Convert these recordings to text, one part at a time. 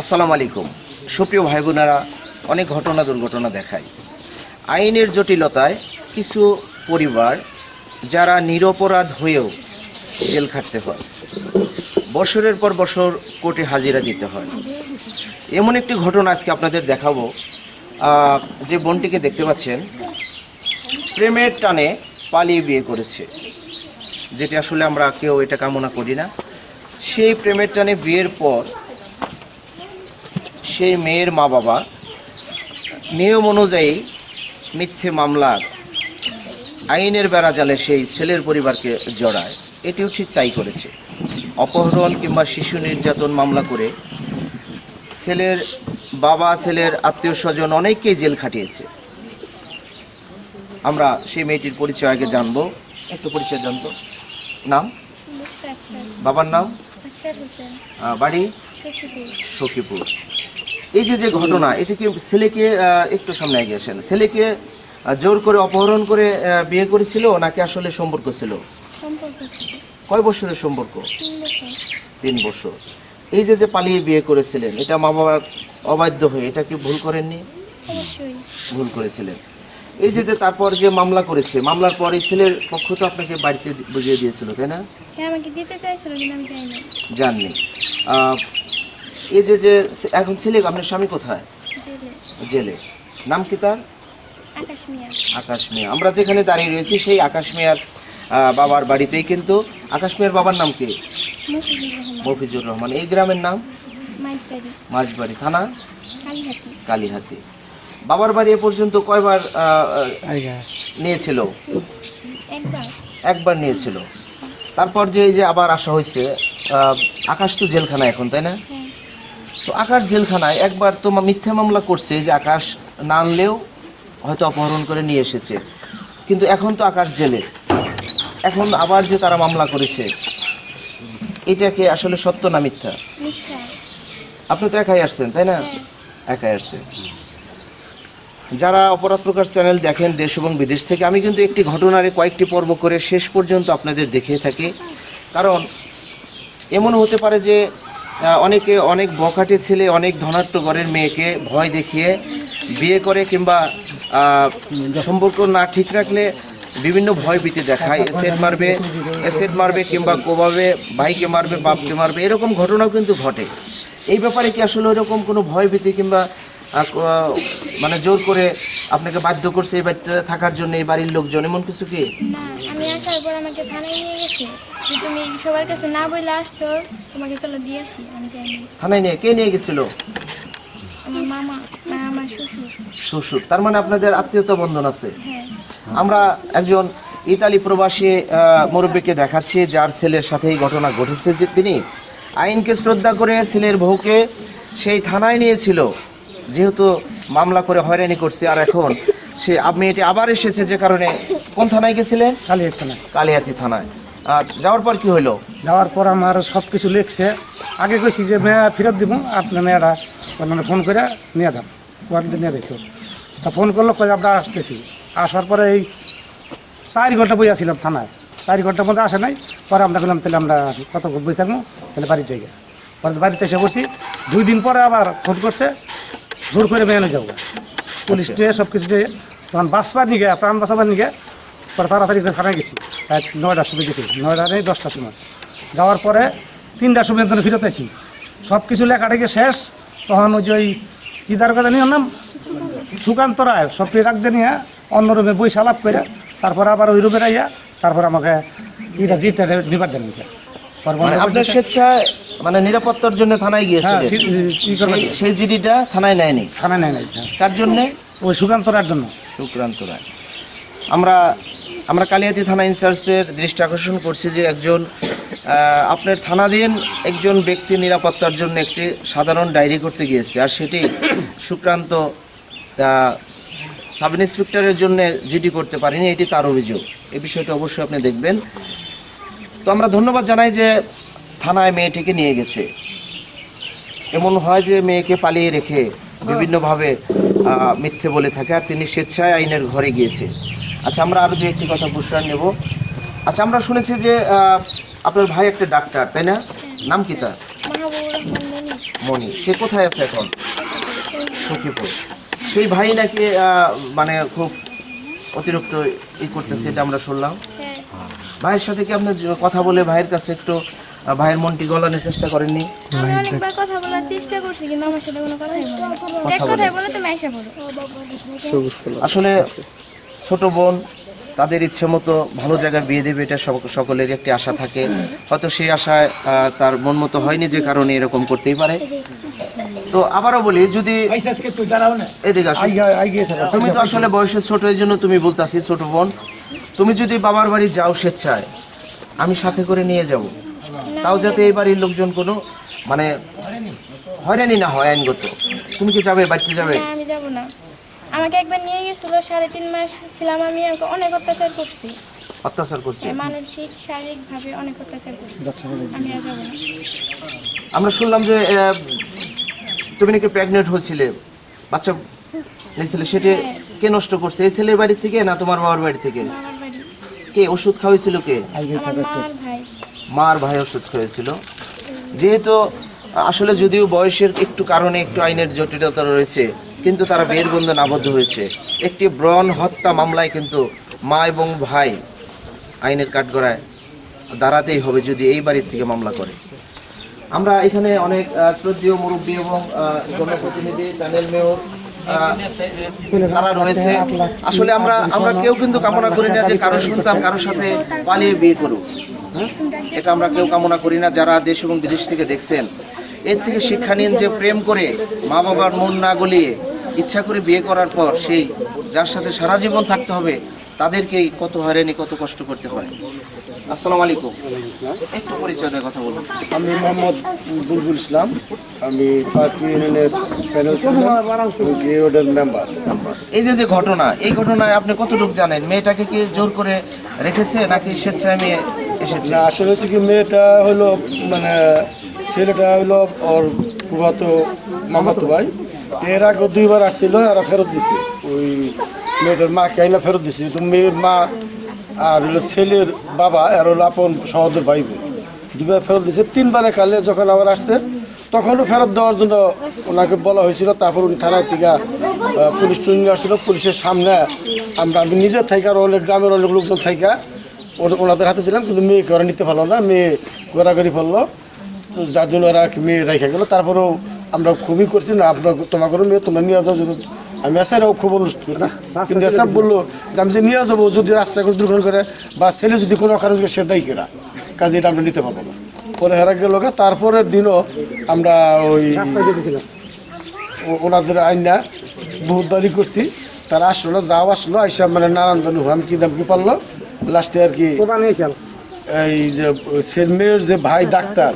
আসসালামু আলাইকুম। সুপ্রিয় ভাই বোনেরা অনেক ঘটনা দুর্ঘটনা দেখায় আইনের জটিলতায় কিছু পরিবার যারা নিরপরাধ হয়েও জেল খাটতে হয়, বছরের পর বছর কোর্টে হাজিরা দিতে হয়। এমন একটি ঘটনা আজকে আপনাদের দেখাবো। যে বোনটিকে দেখতে পাচ্ছেন, প্রেমের টানে পালিয়ে বিয়ে করেছে। যেটি আসলে আমরা কেউ এটা কামনা করি না। সেই প্রেমের টানে বিয়ের পর সেই মেয়ের মা বাবা নিয়ম অনুযায়ী মিথ্যে মামলার আইনের বেড়াজালে সেই ছেলের পরিবারকে জড়ায়। এটিও ঠিক তাই করেছে। অপহরণ কিংবা শিশু নির্যাতন মামলা করে ছেলের বাবা ছেলের আত্মীয় স্বজন অনেককেই জেল খাটিয়েছে। আমরা সেই মেয়েটির পরিচয় আগে জানব। একটু পরিচয় জানতো। নাম? বাবার নাম? বাড়ি? সখীপুর। এই যে যে ঘটনা এটা কি ছেলেকে একটু সামনে এগিয়ে আসেন। ছেলেকে জোর করে অপহরণ করে বিয়ে করেছিল নাকি আসলে সম্পর্ক ছিল? কয় বছরের সম্পর্ক? তিন বছর। এই যে যে পালিয়ে বিয়ে করেছিলেন এটা মা বাবার অবাধ্য হয়ে এটা কি ভুল করেননি? ভুল করেছিলেন। এই যে যে তারপর যে মামলা করেছে মামলার পর এই ছেলের পক্ষ তো আপনাকে বাড়িতে বুঝিয়ে দিয়েছিল তাই না? হ্যাঁ আমাকে দিতে চাইছিল কিন্তু আমি যাইনি। জাননি এই যে যে এখন ছেলে আপনার স্বামী কোথায়? জেলে। নাম কি তার? আকাশ মিয়া। আমরা যেখানে দাঁড়িয়ে রয়েছি সেই আকাশ মিয়ার বাবার বাড়িতেই কিন্তু আকাশ মিয়ার বাবার নাম কি? মফিজুর রহমান। এই গ্রামের নাম? মাঝবাড়ি। থানা? কালীহাতি। বাবার বাড়ি এ পর্যন্ত কয়বার নিয়েছিল? একবার। নিয়েছিল। তারপর যে এই যে আবার আসা হয়েছে আকাশ তো জেলখানা এখন তাই না? তো আকাশ জেলখানায় একবার তো মিথ্যা মামলা করছে যে আকাশ না আনলেও হয়তো অপহরণ করে নিয়ে এসেছে। কিন্তু এখন তো আকাশ জেলে। এখন আবার যে তারা মামলা করেছে এটাকে আসলে সত্য না মিথ্যা? আপনি তো একাই আসছেন তাই না? একাই আসছেন। যারা অপরাধ প্রকাশ চ্যানেল দেখেন দেশ এবং বিদেশ থেকে আমি কিন্তু একটি ঘটনারে কয়েকটি পর্ব করে শেষ পর্যন্ত আপনাদের দেখিয়ে থাকি। কারণ এমন হতে পারে যে অনেকে অনেক বখাটে ছেলে, অনেক ধনাট্য ঘরের মেয়েকে ভয় দেখিয়ে বিয়ে করে কিংবা সম্পর্ক না ঠিক রাখলে বিভিন্ন ভয় ভীতি দেখায়। এসেট মারবে এসেট মারবে কিংবা কোবাবে ভাইকে মারবে, বাপকে মারবে, এরকম ঘটনাও কিন্তু ঘটে। এই ব্যাপারে কি আসলে ওইরকম কোনো ভয় ভীতি কিংবা মানে জোর করে আপনাকে বাধ্য করছে এই বাড়িতে থাকার জন্য, এই বাড়ির লোকজন, এমন কিছু কি? আমি আসার পর আমাকে থানায় নিয়ে গেছে। যে তুমি সবার কাছে না বলে আসছো তোমাকে চলো দিয়ে আসি আমি যাইনি থানায় নিয়ে কে নিয়ে গেছিল? আমার মামা না আমার শ্বশুর। শ্বশুর। তার মানে আপনাদের আত্মীয়তা বন্ধন আছে। হ্যাঁ। আমরা একজন ইতালি প্রবাসী মুরব্বীকে দেখাচ্ছি যার ছেলের সাথে এই ঘটনা ঘটেছে যে তিনি আইনকে শ্রদ্ধা করে ছেলের বউকে সেই থানায় নিয়েছিল। যেহেতু মামলা করে হয়রানি করছে আর এখন সে আপনি এটি আবার এসেছে যে কারণে কোন থানায় গেছিলেন? একটা না কালিয়াতি থানায়। যাওয়ার পর কি হইল? যাওয়ার পর আমার সব কিছু লিখছে। আগে কইছি যে মেয়া ফেরত দিব আপনার মেয়েরা মানে ফোন করে নিয়ে যান। ওয়ার্ডে নিয়ে দেখো। তা ফোন করল কয়ে আমরা আসতেছি। আসার পরে এই চার ঘণ্টা বই আসছিলাম থানায়। চার ঘণ্টার মধ্যে আসে নাই। পরে আমরা বললাম তাহলে আমরা কত বই থাকব? তাহলে বাড়ির জায়গা পরে বাড়িতে এসে বসি। দুই দিন পরে আবার ফোন করছে জোর করে মেয়ে যাব। পুলিশ দিয়ে সব কিছু দিয়ে তখন বাঁচবার নিগে প্রাণ বাঁচাবার নিগে পরে তাড়াতাড়ি করে থানায় গেছি। রাত নয়টার সময় গেছি। নয়টা নেই দশটার সময়। যাওয়ার পরে তিনটার সময় তখন ফিরত আসি সব কিছু লেখাটাকে শেষ। তখন ওই যে ওই ইদার কথা নিয়ে নাম? সুকান্ত রায় সব রাখতে নিয়ে অন্য রুমে বই সালাপ করে তারপর আবার ওই রুমে রাইয়া তারপর আমাকে ইটা জিটটা দিবার দেন মানে আপনার স্বেচ্ছায় মানে নিরাপত্তার জন্য থানায় হ্যাঁ কি করবেন? সেই- জিডিটা থানায় নেয়নি? থানায় নেয় নাই হ্যাঁ। কার জন্যে? ওই সুকান্ত রায়ের জন্য। সুক্রান্ত রায়। আমরা আমরা কালিয়াতি থানা ইনচার্জের দৃষ্টি আকর্ষণ করছি যে একজন আপনার থানাধীন একজন ব্যক্তি নিরাপত্তার জন্য একটি সাধারণ ডায়েরি করতে গিয়েছে। আর সেটি সুক্রান্ত সাব ইন্সপেক্টরের জন্য জিডি করতে পারেনি, এটি তার অভিযোগ। এই বিষয়টা অবশ্যই আপনি দেখবেন। তো আমরা ধন্যবাদ জানাই যে থানায় মেয়েটিকে নিয়ে গেছে। এমন হয় যে মেয়েকে পালিয়ে রেখে বিভিন্নভাবে মিথ্যে বলে থাকে, আর তিনি স্বেচ্ছায় আইনের ঘরে গিয়েছে। আচ্ছা আমরা আরও দু একটি কথা প্রশ্রয় নেব। আচ্ছা আমরা শুনেছি যে আপনার ভাই একটা ডাক্তার তাই না? নাম কি তার? মনি মনি সে কোথায় আছে এখন? সখীপুর। সেই ভাই নাকি মানে খুব অতিরিক্ত ই করতেছে এটা আমরা শুনলাম। হ্যাঁ ভাইয়ের সাথে কি আপনি কথা বলে ভাইয়ের কাছে একটু ভাইয়ের মনটি গলানোর চেষ্টা করেননি? কথা বলার চেষ্টা করছি কিন্তু আমার সাথে কোনো কথাই বলে এক কথাই বলে। বলে তুমি আসলে ছোট বোন তাদের ইচ্ছে মতো ভালো জায়গায় বিয়ে দেবে এটা সক- সকলেরই একটি আশা থাকে। হয়তো সেই আশায় তার মন মতো হয়নি যে কারণে এরকম করতেই পারে। তো আবারও বলি যদি এদিকে তুমি তো আসলে বয়সে ছোট এই জন্য তুমি বলতাছি ছোট বোন। তুমি যদি বাবার বাড়ি যাও স্বেচ্ছায় আমি সাথে করে নিয়ে যাব। তাও যাতে এই বাড়ির লোকজন কোনো মানে হয়রানি না হয় আইনগত। তুমি কি যাবে বাড়িতে যাবে? আমি যাব না। আমাকে একবার নিয়ে গেছিল সাড়ে তিন মাস ছিলাম আমি আমাকে অনেক অত্যাচার করছি। অত্যাচার করছে? মানসিক শারীরিক ভাবে অনেক অত্যাচার করছি। আমি আর যাব না। আমরা শুনলাম যে আহ, তুমি নাকি প্রেগনেন্ট হয়েছিলে। বাচ্চা নিয়েছিলে সেটি কে নষ্ট করছে? এই ছেলের বাড়ি থেকে না তোমার বাবার বাড়ি থেকে? আমার বাড়ি। কে ওষুধ খাওয়াইছিল কে? আমার মা আর ভাই। মার ভাই ওষুধ খাওয়াইছিল। যেহেতু আসলে যদিও বয়সের একটু কারণে একটু আইনের জটিলতা রয়েছে কিন্তু তারা বিয়ের বন্ধন আবদ্ধ হয়েছে। একটি ব্রণ হত্যা মামলায় কিন্তু মা এবং ভাই আইনের কাঠগড়ায় দাঁড়াতেই হবে যদি এই বাড়ির থেকে মামলা করে। আমরা এখানে অনেক শ্রদ্ধেয় মুরব্বী এবং জনপ্রতিনিধি, প্যানেল মেয়র তারা রয়েছে। আসলে আমরা আমরা কেউ কিন্তু কামনা করি না যে কারও সন্তান কারোর সাথে পালিয়ে বিয়ে করুক? এটা আমরা কেউ কামনা করি না। যারা দেশ এবং বিদেশ থেকে দেখছেন, এর থেকে শিক্ষা নিন যে প্রেম করে মা বাবার মন না গলিয়ে ইচ্ছা করে বিয়ে করার পর সেই যার সাথে সারা জীবন থাকতে হবে তাদেরকেই কত হয়রানি কত কষ্ট করতে হয়। আসসালামু আলাইকুম। একটু পরিচয় কথা বলুন। আমি মোহাম্মদ বুলবুল ইসলাম। আমি পার্টি ইউনিয়নের প্যানেল ওয়ার্ডের মেম্বার এই যে যে ঘটনা এই ঘটনায় আপনি কতটুকু জানেন? মেয়েটাকে কি জোর করে রেখেছে নাকি স্বেচ্ছায় মেয়ে এসেছে? না আসলে হচ্ছে কি মেয়েটা হলো মানে ছেলেটা হলো ওর প্রভাত মামাতো ভাই। এর আগে দুইবার আসছিল আর ফেরত দিছে। ওই মেয়েটার মা কাইনা ফেরত দিছে। তো মেয়ের মা আর হলো ছেলের বাবা আর হলো আপন সহোদর ভাই বোন দুবার ফেরত দিছে। তিনবারে কালে যখন আবার আসছে, তখনও ফেরত দেওয়ার জন্য ওনাকে বলা হয়েছিল। তারপর উনি থানায় থেকে পুলিশ টুলিশ নিয়ে আসছিল। পুলিশের সামনে আমরা, আমি নিজে থাইকা, আর অনেক গ্রামের অনেক লোকজন থাইকা ওনাদের হাতে দিলাম, কিন্তু মেয়েকে ওরা নিতে পারল না। মেয়ে গোড়াগড়ি ফেলল যার জন্য ওরা মেয়ে রেখে গেলো। তারপরেও আমরা খুবই করছি না আপনার তোমাকে মেয়ে তোমরা নিয়ে যাও যদি। আমি এসারাও খুব অনুষ্ঠ। করি কিন্তু এসব বলল যে আমি যে নিয়ে যাব যদি রাস্তায় কোনো দুর্ঘটনা করে বা ছেলে যদি কোনো কারণে সে দায়ী কেরা কাজে এটা আমরা নিতে পারব না। পরে হেরা গেল তারপরের দিনও আমরা ওই ওনাদের আইনা বহুত দাঁড়ি করছি। তারা আসলো না যাও আসলো আইসা মানে নানান ধরনের আমি কি দাম কি পারল? লাস্টে আর কি এই যে মেয়ের যে ভাই ডাক্তার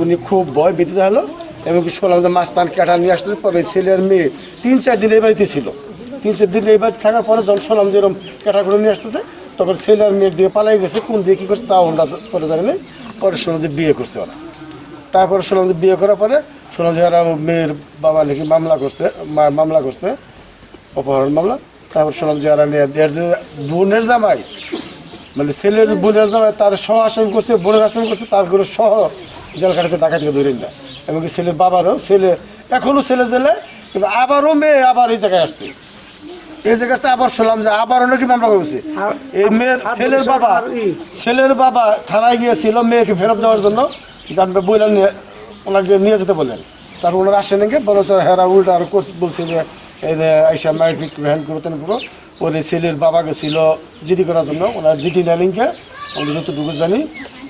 উনি খুব ভয় ব্যতীত হলো এবং কি শুনলাম যে মাস্তান কাটা নিয়ে আসতে পরে ছেলে আর মেয়ে তিন চার দিন এই বাড়িতে ছিল। তিন চার দিন এই বাড়িতে থাকার পরে যখন শুনলাম যে এরকম কাটা করে নিয়ে আসতেছে, তখন ছেলে আর মেয়ের দিকে পালাই গেছে, কোন দিয়ে কী করছে তাও আমরা পরে জানি না পরে শুনলাম যে বিয়ে করছে ওরা। তারপরে শুনলাম যে বিয়ে করার পরে শুনলাম যে এরা মেয়ের বাবা নাকি মামলা করছে মামলা করছে, অপহরণ মামলা। তারপর শুনলাম যে নিয়ে এর যে বোনের জামাই মানে ছেলের বোনের জামাই তার সহ আসামি করছে, বোনের আসামি করছে, তার করে সহ জেল কাটাতে ঢাকা থেকে ধরে না। এমনকি ছেলের বাবারও ছেলে এখনও ছেলে জেলে কিন্তু আবারও মেয়ে আবার এই জায়গায় আসছে। এই জায়গায় আসছে আবার শুনলাম যে আবারও নাকি মামলা করেছে। এই মেয়ের ছেলের বাবা ছেলের বাবা থানায় গিয়েছিল মেয়েকে ফেরত দেওয়ার জন্য জানবে বইলা নিয়ে ওনাকে নিয়ে যেতে বললেন। তারপর ওনারা আসে নাকি বলেছে হেরা উল্টা আর কোর্স বলছে যে এই যে আইসা মাইট হ্যান্ড করো তেন করো। ওর ছেলের বাবা গেছিল জিডি করার জন্য ওনার জিডি নেলিংকে আমরা যতটুকু জানি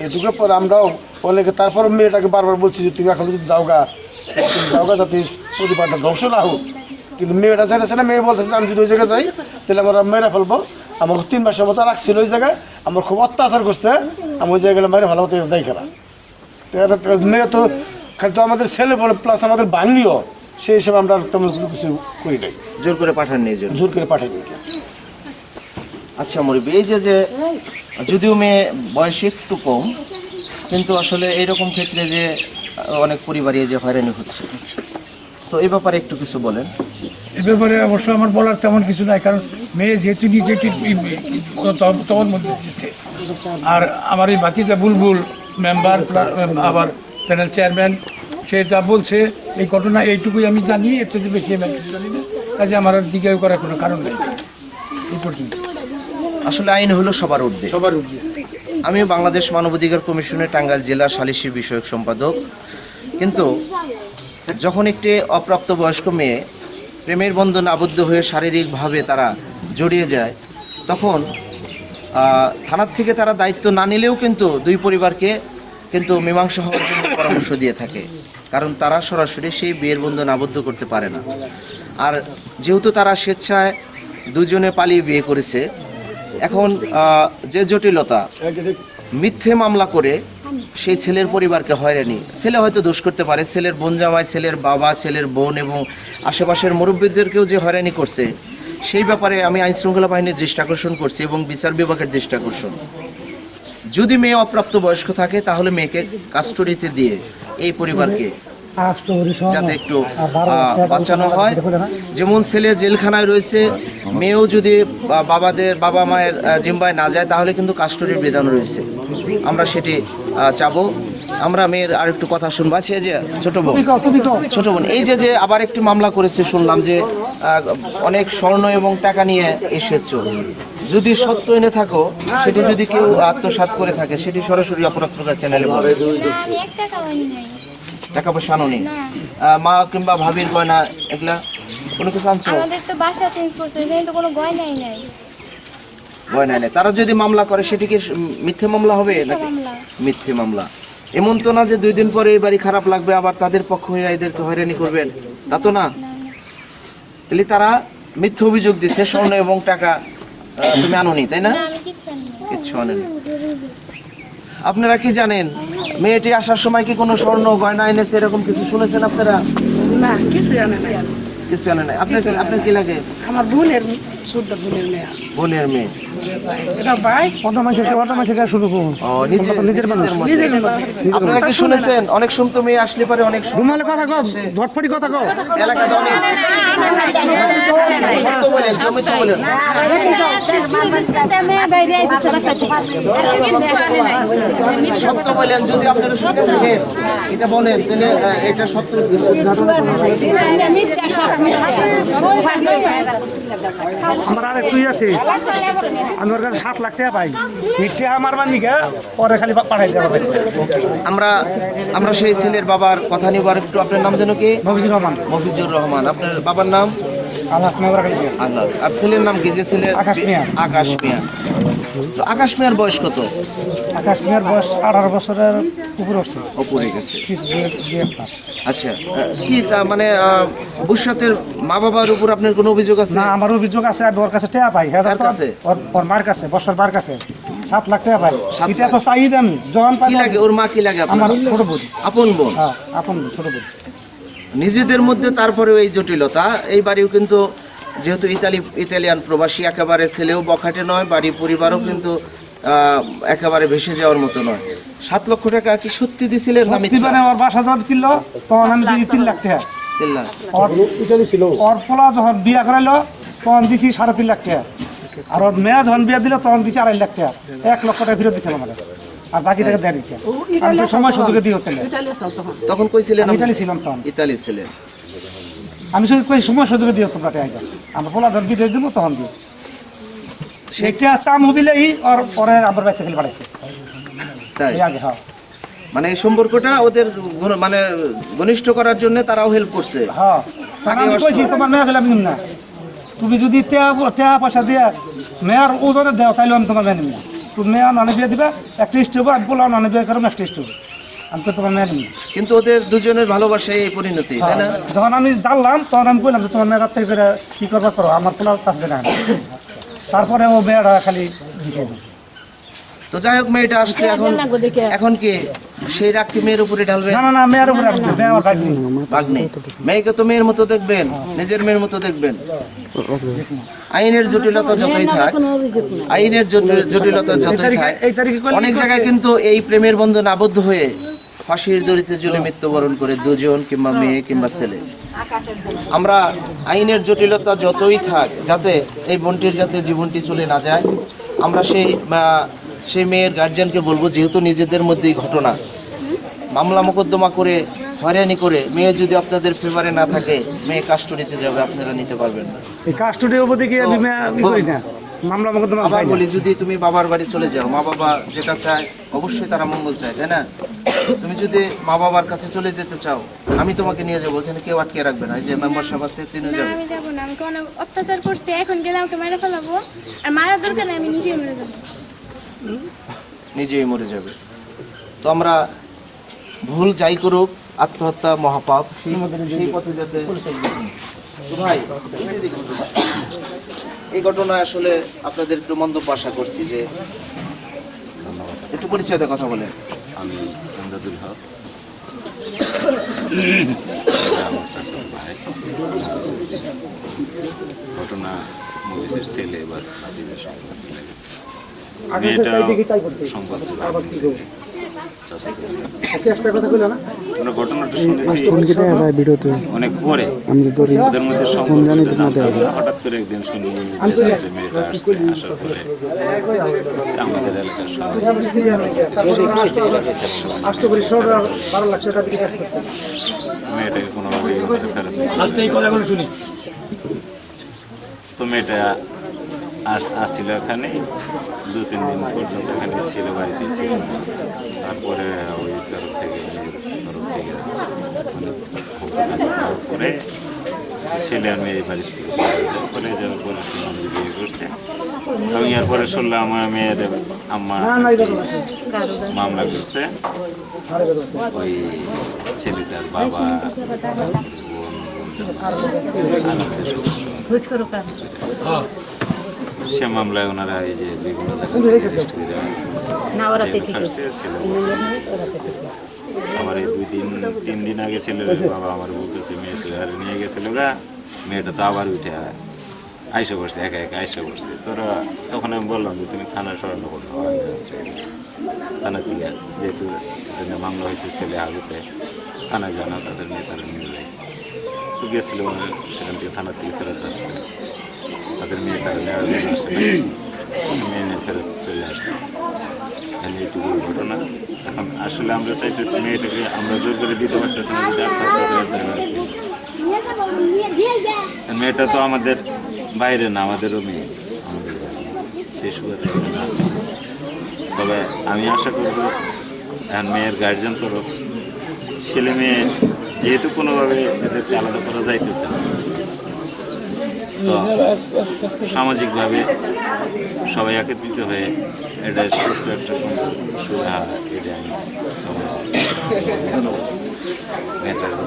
এটুকু পরে আমরাও অনেকে তারপর মেয়েটাকে বারবার বলছি যে তুমি এখন যদি যাওগা তুমি যাওগা যাতে পরিবারটা ধ্বংস না হোক। কিন্তু মেয়েটা চাইতেছে না মেয়ে বলতেছে আমি যদি ওই জায়গায় যাই তাহলে আমরা মেরে ফেলব। আমাকে তিন মাসের মতো রাখছিল ওই জায়গায়। আমার খুব অত্যাচার করছে। আমি ওই জায়গায় মেরে ভালো মতো দেয় খেলা তো মেয়ে তো খালি তো আমাদের ছেলে বলে প্লাস আমাদের বাঙলিও সেই হিসেবে আমরা তেমন কিছু করি নাই। জোর করে পাঠান নিয়ে জোর করে পাঠাই আচ্ছা মুরব্বী, এই যে যে, যদিও মেয়ে বয়স একটু কম, কিন্তু আসলে এইরকম ক্ষেত্রে যে, অনেক পরিবারে যে হয়রানি হচ্ছে। তো এই ব্যাপারে একটু কিছু বলেন। এ ব্যাপারে অবশ্য আমার বলার তেমন কিছু নাই, কারণ মেয়ে যেহেতু নিজে তখন মধ্যে দিচ্ছে। আর আমার এই বাচ্চিটা বুলবুল মেম্বার আবার প্যানেল চেয়ারম্যান, সে যা বলছে, এই ঘটনা এইটুকুই আমি জানি, এর থেকে বেশি আমি জানি না। কাজে আমার জিজ্ঞাসা করার কোনো কারণ নেই। এই পর্যন্ত। আসলে আইন হলো সবার ঊর্ধ্বে সবার উঠবে আমি বাংলাদেশ মানবাধিকার কমিশনের টাঙ্গাইল জেলা সালিসি বিষয়ক সম্পাদক। কিন্তু যখন একটি অপ্রাপ্তবয়স্ক মেয়ে প্রেমের বন্ধন আবদ্ধ হয়ে শারীরিকভাবে তারা জড়িয়ে যায় তখন থানার থেকে তারা দায়িত্ব না নিলেও কিন্তু দুই পরিবারকে কিন্তু মীমাংসা হওয়ার জন্য পরামর্শ দিয়ে থাকে। কারণ তারা সরাসরি সেই বিয়ের বন্ধন আবদ্ধ করতে পারে না। আর যেহেতু তারা স্বেচ্ছায় দুজনে পালিয়ে বিয়ে করেছে এখন যে জটিলতা, মিথ্যে মামলা করে সেই ছেলের পরিবারকে হয়রানি। ছেলে হয়তো দোষ করতে পারে, ছেলের বোন জামাই, ছেলের বাবা, ছেলের বোন এবং আশেপাশের মুরব্বীদেরকেও যে হয়রানি করছে, সেই ব্যাপারে আমি আইন শৃঙ্খলা বাহিনীর দৃষ্টি আকর্ষণ করছি এবং বিচার বিভাগের দৃষ্টি আকর্ষণ যদি মেয়ে অপ্রাপ্ত বয়স্ক থাকে, তাহলে মেয়েকে কাস্টডিতে দিয়ে এই পরিবারকে যাতে একটু বাঁচানো হয়। যেমন ছেলে জেলখানায় রয়েছে মেয়েও যদি বাবাদের বাবা মায়ের জিম্বায় না যায় তাহলে কিন্তু কাস্টডির বিধান রয়েছে। আমরা সেটি চাবো। আমরা মেয়ের আর একটু কথা শুনব। আছে যে ছোট বোন। ছোট বোন এই যে যে আবার একটি মামলা করেছে শুনলাম যে আহ, অনেক স্বর্ণ এবং টাকা নিয়ে এসেছ। যদি সত্য এনে থাকো সেটি যদি কেউ আত্মসাৎ করে থাকে সেটি সরাসরি অপরাধ প্রকার চ্যানেলে বলে। টাকা পয়সা আনো নেই মা কিংবা ভাবির গয়না এগুলা কোনো কিছু আনছো? আমাদের তো বাসা চেঞ্জ করছে এখানে তো কোনো গয়নাই নাই। গয়না নেই। তারা যদি মামলা করে সেটি কি মিথ্যে মামলা হবে নাকি? মিথ্যে মামলা। এমন তো না যে দুই দিন পরে এই বাড়ি খারাপ লাগবে আবার তাদের পক্ষ হয়ে এদেরকে হয়রানি করবেন। তা তো না। তাহলে তারা মিথ্যে অভিযোগ দিচ্ছে স্বর্ণ এবং টাকা তুমি আনোনি তাই না? না। কিচ্ছু আনেনি। আপনারা কি জানেন? মেয়েটি আসার সময় কি কোনো স্বর্ণ গয়না এনেছে এরকম কিছু শুনেছেন আপনারা? না কিছু জানে না কিছু জানে না আপনার আপনার কি লাগে? আমার বোনের শুদ্ধ বোনের মেয়ে। বোনের মেয়ে। এটা ভাই মানুষের শুরু করুন নিজের মানুষ আপনারা কি শুনেছেন অনেক শুনতো মেয়ে আসলে পরে অনেক ঘুমালে কথা কও ঝটফটি কথা কও এলাকাতে অনেক সত্য বলেন জমিত বলেন সত্য বলেন যদি আপনারা শুনে থাকেন এটা বলেন তাহলে এটা সত্য আমার আর আছে আমি ওর কাছে সাত লাখ টাকা পাই। ইটে আমার গে পরে খালি পাঠাই দেওয়া হবে। আমরা আমরা সেই ছেলের বাবার কথা নিব। আর একটু আপনার নাম যেন কি? মফিজুর রহমান। মফিজুর রহমান। আপনার বাবার নাম? আল্লাহ আল্লাহ আর ছেলের নাম কি? যে ছেলের আকাশ মিয়া। আকাশ মিয়া। তো আকাশ মিয়ার বয়স কত? আকাশ মিয়ার বয়স আঠারো বছরের উপর উঠছে ওপরে গেছে। আচ্ছা কি তা মানে ভবিষ্যতের মা বাবার উপর আপনার কোনো অভিযোগ আছে? না আমার অভিযোগ আছে আমি ওর কাছে টাকা পাই। হ্যাঁ কাছে? ওর মার কাছে বর্ষার বার কাছে। সাত লাখ টাকা পাই। এটা তো চাই আমি। জবান পাই কি লাগে? ওর মা কি লাগে আমার ছোট বোন। আপন বোন? হ্যাঁ আপন ছোট বোন। নিজেদের মধ্যে তারপরেও এই জটিলতা। এই বাড়িও কিন্তু যেহেতু ইতালি ইতালিয়ান প্রবাসী একেবারে ছেলেও বখাটে নয় বাড়ি পরিবারও কিন্তু একেবারে ভেসে যাওয়ার মতো নয়। সাত লক্ষ টাকা কি সত্যি দিছিলেন না মিথ্যা? দিবানে বাসা যখন কিনলো তখন আমি দিই তিন লাখ টাকা। তিন লাখ। ইটালি ছিল। যখন বিয়া করাইলো তখন দিছি সাড়ে তিন লাখ টাকা। আর ওর মেয়া যখন বিয়া দিল তখন দিছি আড়াই লাখ টাকা। এক লক্ষ টাকা ফেরত আমাদের আর বাকি টাকা দেয় আমি তো সময় সুযোগে দিয়ে হতে তখন। তখন কইছিলেন আমি আপনি? ইটালি ছিলাম তখন। ইতালি ছিলেন। আমি শুধু কই সময় সুযোগে দিয়ে তোমরা টাকা আমরা পোলা যখন বিদেশ দিব তখন দিও। সেটা চাম হবিলেই আর পরে আমার বাড়িতে খেলে পাঠাইছে তাই? আগে হ্যাঁ। মানে এই সম্পর্কটা ওদের মানে ঘনিষ্ঠ করার জন্য তারাও হেল্প করছে। হ্যাঁ। আমি কইছি তোমার মেয়া গেলে আমি না। তুমি যদি টাকা টাকা পয়সা দিয়ে মেয়ার ওজনে দেও তাইলে আমি তোমার নিম। না তুমি মেয়া নানে বিয়ে দিবা একটা হবে আমি বললাম নানে বিয়ে করব একটা হবে আমি তো তোমার মেয়ে কিন্তু ওদের দুজনের ভালোবাসায় এই পরিণতি তাই না? যখন আমি জানলাম তখন আমি বললাম যে তোমার মেয়ের রাত্রে করে কি করবা করো? আমার পোলার কাছে না। তারপরে ও মেয়েরা খালি দিছে তো যাই হোক মেয়েটা আসছে এখন। এখন কি? সেই রাগ কি মেয়ের উপরে ঢালবে? না না না মেয়ের উপরে ভাগ্নি। মেয়েকে তো মেয়ের মতো দেখবেন নিজের মেয়ের মতো দেখবেন। আইনের জটিলতা যতই থাক আইনের জটিলতা যতই থাক অনেক জায়গায় কিন্তু এই প্রেমের বন্ধন আবদ্ধ হয়ে ফাঁসির দড়িতে ঝুলে মৃত্যুবরণ করে দুজন কিংবা মেয়ে কিংবা ছেলে। আমরা আইনের জটিলতা যতই থাক যাতে এই বোনটির যাতে জীবনটি চলে না যায় আমরা সেই সেই মেয়ের গার্জিয়ানকে বলব যেহেতু নিজেদের মধ্যেই ঘটনা। মামলা মোকদ্দমা করে হয়রানি করে মেয়ে যদি আপনাদের ফেভারে না থাকে মেয়ে কাস্টডিতে যাবে আপনারা নিতে পারবেন না। এই কাস্টডি অবধি কি আমি করি না? মামলা মোকদ্দমা আবার বলি যদি তুমি বাবার বাড়ি চলে যাও মা বাবা যেটা চায় অবশ্যই তারা মঙ্গল চায় তাই না? তুমি যদি মা বাবার কাছে চলে যেতে চাও আমি তোমাকে নিয়ে যাব এখানে কেউ আটকে রাখবে না এই যে মেম্বার সাহেব আছে তিনি না যাবে। আমি যাব না আমাকে অনেক অত্যাচার করছে এখন গেলে আমাকে মেরে ফেলাবো। আর মারার দরকার নেই আমি নিজেই মেরে যাব। নিজেই মরে যাবে। তো আমরা ভুল যাই করুক আত্মহত্যা মহাপাপ সেই সেই পথে যাতে ভাই এই ঘটনায় আসলে আপনাদের একটু মন্তব্য আশা করছি যে একটু পরিচয়তে কথা বলে আমি আমদাদুল হক। ভাই ঘটনা মহিষের ছেলে এবার সংবাদ অনেক পরে। আমি তো ধরি ওদের মধ্যে ফোন জানি না। দেওয়া হঠাৎ করে একদিন শুনি পরে। আমাদের এলাকার মেয়েটাকে কোনোভাবেই ফেরত দিতে আজকে এই কথাগুলো শুনি। তো মেয়েটা আসছিল এখানে দু তিন দিন পর্যন্ত এখানে ছিল বাড়িতে ছিল। তারপরে ওই তরফ থেকে তরফ থেকে মানে করে ছেলে আর মেয়ে বাড়ি থেকে চলে যায়। চলে যাওয়ার পরে শুনলাম বিয়ে করছে। আমি এরপরে শুনলাম আমার মেয়ের আম্মা মামলা করছে। ওই ছেলেটার বাবা বোন বোন সে মামলায় ওনারা এই যে বিভিন্ন আমার এই দুই দিন তিন দিন আগে ছেলের বাবা আমার বলতেছে মেয়ে আর নিয়ে গেছিল গা। মেয়েটা তো আবার উঠে আইসা করছে একা একা আইসা করছে তোরা তখন আমি বললাম যে তুমি থানায় সরানো করো থানা থেকে যেহেতু মামলা হয়েছে ছেলে হাজতে থানায় জানা তাদের নিয়ে তারা নিয়ে যায়। তো গেছিল সেখান থেকে থানা থেকে ফেরত আসছে। মেয়ে তারা নেওয়ার না মেয়ে নিয়ে ফেরত চলে আসছে এখানে এইটুকু ঘটনা এখন আসলে আমরা চাইতেছি মেয়েটাকে আমরা জোর করে দিতে পারতেছি না যদি মেয়েটা তো আমাদের বাইরে না আমাদেরও মেয়ে আমাদের সেই সুবাদে আছে তবে আমি আশা করব এখন মেয়ের গার্জিয়ান তরফ ছেলে মেয়ে যেহেতু কোনোভাবে এদেরকে আলাদা করা যাইতেছে না তো সামাজিকভাবে সবাই একত্রিত হয়ে এটা সুস্থ একটা এটা আমি।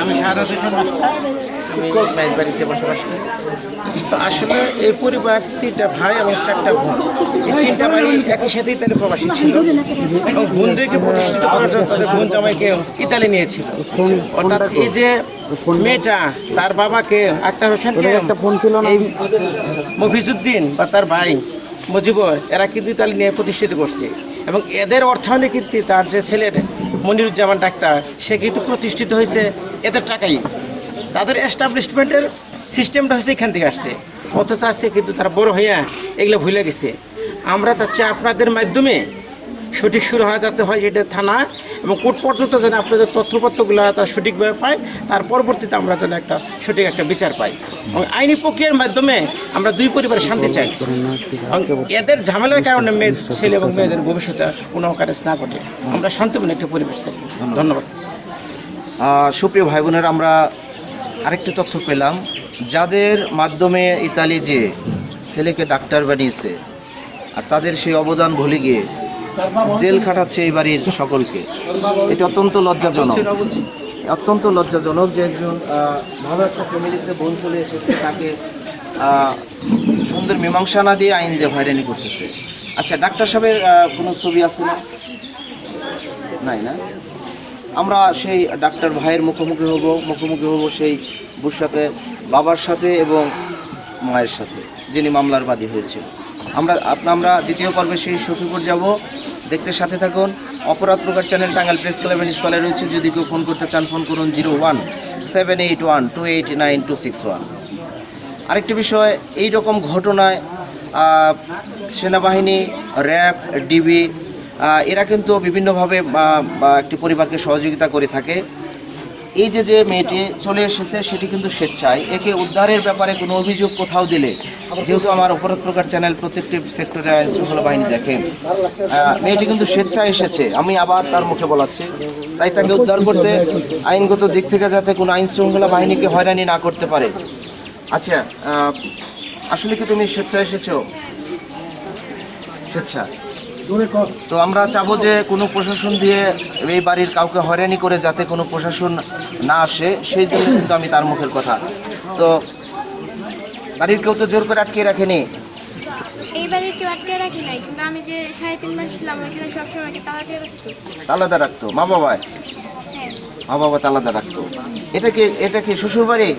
আমি সারা দেশের মাস্টার বাড়িতে বসবাস করি। তো আসলে এই পরিবার তিনটা ভাই এবং চারটা বোন। এই তিনটা ভাই একই সাথে ইতালি প্রবাসী ছিল। এবং বোনদেরকে প্রতিষ্ঠিত করার জন্য তাদের বোন জামাইকে ইতালি নিয়েছিল। অর্থাৎ এই যে মেয়েটা তার বাবাকে আক্তার হোসেনকে একটা ফোন ছিল এই মফিজুদ্দিন বা তার ভাই মুজিবর এরা কিন্তু ইতালি নিয়ে প্রতিষ্ঠিত করছে। এবং এদের অর্থায়নে কিন্তু তার যে ছেলের মনিরুজ্জামান ডাক্তার সে কিন্তু প্রতিষ্ঠিত হয়েছে এদের টাকাই। তাদের এস্টাবলিশমেন্টের সিস্টেমটা হচ্ছে এখান থেকে আসছে। অথচ আসছে কিন্তু তারা বড় হইয়া এগুলো ভুলে গেছে। আমরা চাচ্ছি আপনাদের মাধ্যমে সঠিক শুরু হওয়া যাতে হয় যেটা থানা এবং কোর্ট পর্যন্ত যেন আপনাদের তথ্যপত্রগুলো তারা সঠিকভাবে পায়, তার পরবর্তীতে আমরা যেন একটা সঠিক একটা বিচার পাই। এবং আইনি প্রক্রিয়ার মাধ্যমে আমরা দুই পরিবারের শান্তি চাই। এদের ঝামেলার কারণে মেয়ে, ছেলে এবং মেয়েদের ভবিষ্যতে কোনো কারেজ না ঘটে। আমরা শান্তিপূর্ণ একটা পরিবেশ চাই। ধন্যবাদ। সুপ্রিয় ভাই বোনেরা আমরা আরেকটি তথ্য পেলাম। যাদের মাধ্যমে ইতালি যে ছেলেকে ডাক্তার বানিয়েছে আর তাদের সেই অবদান ভুলে গিয়ে জেল খাটাচ্ছে এই বাড়ির সকলকে, এটা অত্যন্ত লজ্জাজনক। অত্যন্ত লজ্জাজনক যে একজন ভালো একটা ফ্যামিলিতে বোন চলে এসেছে, তাকে সুন্দর মীমাংসা না দিয়ে আইন দিয়ে হয়রানি করতেছে। আচ্ছা ডাক্তার সাহেবের কোনো ছবি আছে না? নাই না? আমরা সেই ডাক্তার ভাইয়ের মুখোমুখি হব মুখোমুখি হব সেই বুর সাথে বাবার সাথে এবং মায়ের সাথে, যিনি মামলার বাদী হয়েছিল আমরা আমরা দ্বিতীয় পর্বে সেই সখীপুর যাব। দেখতে সাথে থাকুন। অপরাধ প্রকার চ্যানেল টাঙ্গাল প্রেস ক্লাবের স্থলে রয়েছে। যদি কেউ ফোন করতে চান, ফোন করুন zero one seven eight one two eight nine two six one. আরেকটি বিষয় এই রকম ঘটনায় সেনাবাহিনী, র্যাব, ডিবি এরা কিন্তু বিভিন্নভাবে একটি পরিবারকে সহযোগিতা করে থাকে। এই যে যে মেয়েটি চলে এসেছে, সেটি কিন্তু স্বেচ্ছায়। একে উদ্ধারের ব্যাপারে কোনো অভিযোগ কোথাও দিলে, যেহেতু আমার অপরাধ প্রকার চ্যানেল প্রত্যেকটি সেক্টরে আইন শৃঙ্খলা বাহিনী দেখে। মেয়েটি কিন্তু স্বেচ্ছায় এসেছে। আমি আবার তার মুখে বলাচ্ছি। তাই তাকে উদ্ধার করতে, আইনগত দিক থেকে যাতে কোনো আইন শৃঙ্খলা বাহিনীকে হয়রানি না করতে পারে। আচ্ছা আসলে কি তুমি স্বেচ্ছায় এসেছ? স্বেচ্ছা তো আমরা চাবো যে কোনো প্রশাসন দিয়ে এই বাড়ির কাউকে হয়রানি করে যাতে কোনো প্রশাসন না আসে সেই জন্য কিন্তু আমি তার মুখের কথা। তো বাড়ির কেউ তো জোর করে আটকে রাখেনি। এই বাড়ির কেউ আটকে রাখি নাই কিন্তু আমি যে সাড়ে তিন মাস ছিলাম ওইখানে সবসময় তালা দিয়ে রাখতো আলাদা রাখতো। মা বাবায় হ্যাঁ। মা বাবা আলাদা রাখতো। এটা কি এটা কি শ্বশুর বাড়ি?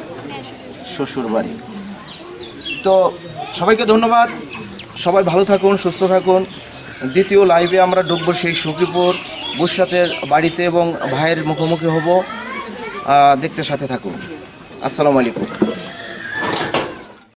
শ্বশুর বাড়ি। তো সবাইকে ধন্যবাদ। সবাই ভালো থাকুন সুস্থ থাকুন। দ্বিতীয় লাইভে আমরা ঢুকবো সেই সুখীপুর গুসাতের বাড়িতে এবং ভাইয়ের মুখোমুখি হব। দেখতে সাথে থাকুন। আসসালামু আলাইকুম।